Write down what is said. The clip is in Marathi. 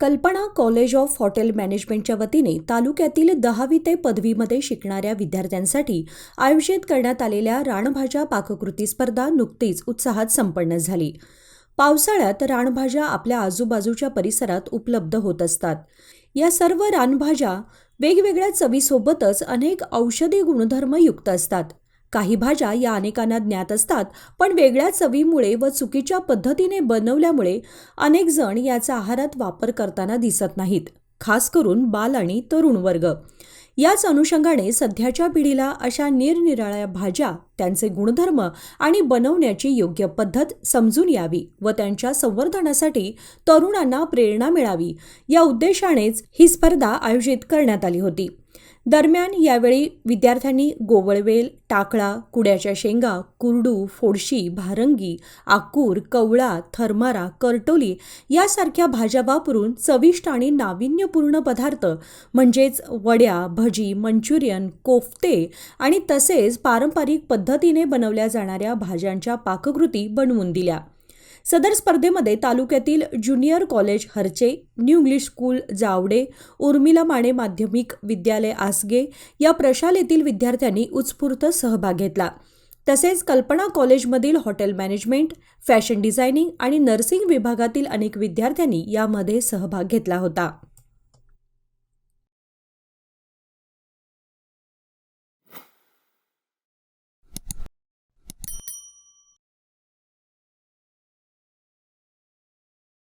कल्पना कॉलेज ऑफ हॉटेल मॅनेजमेंटच्या वतीने तालुक्यातील दहावी ते पदवीमध्ये शिकणाऱ्या विद्यार्थ्यांसाठी आयोजित करण्यात आलेल्या रानभाज्या पाककृती स्पर्धा नुकतीच उत्साहात संपन्न झाली. पावसाळ्यात रानभाज्या आपल्या आजूबाजूच्या परिसरात उपलब्ध होत असतात. या सर्व रानभाज्या वेगवेगळ्या चवीसोबतच अनेक औषधी गुणधर्म युक्त असतात. काही भाज्या या अनेकांना ज्ञात असतात पण वेगळ्या चवीमुळे व चुकीच्या पद्धतीने बनवल्यामुळे अनेक जण याचा आहारात वापर करताना दिसत नाहीत खास करून बाल आणि तरुण वर्ग. याच अनुषंगाने सध्याच्या पिढीला अशा निरनिराळ्या भाज्या त्यांचे गुणधर्म आणि बनवण्याची योग्य पद्धत समजून यावी व त्यांच्या संवर्धनासाठी तरुणांना प्रेरणा मिळावी या उद्देशानेच ही स्पर्धा आयोजित करण्यात आली होती. दरम्यान यावेळी विद्यार्थ्यांनी गोवळवेल टाकळा कुड्याच्या शेंगा कुरडू फोडशी भारंगी आकूर कवळा थरमारा करटोली यासारख्या भाज्या वापरून चविष्ट आणि नाविन्यपूर्ण पदार्थ म्हणजेच वड्या भजी मंचुरियन कोफ्ते आणि तसेच पारंपरिक पद्धतीने बनवल्या जाणाऱ्या भाज्यांच्या पाककृती बनवून दिल्या. सदर स्पर्धेमध्ये तालुक्यातील junior college Harche new English school Javade Urmila Mane माध्यमिक विद्यालय आसगे या प्रशालेतील विद्यार्थ्यांनी उत्स्फूर्त सहभाग घेतला. तसेच कल्पना कॉलेजमधील हॉटेल मॅनेजमेंट फॅशन डिझायनिंग आणि नर्सिंग विभागातील अनेक विद्यार्थ्यांनी यामध्ये सहभाग घेतला होता.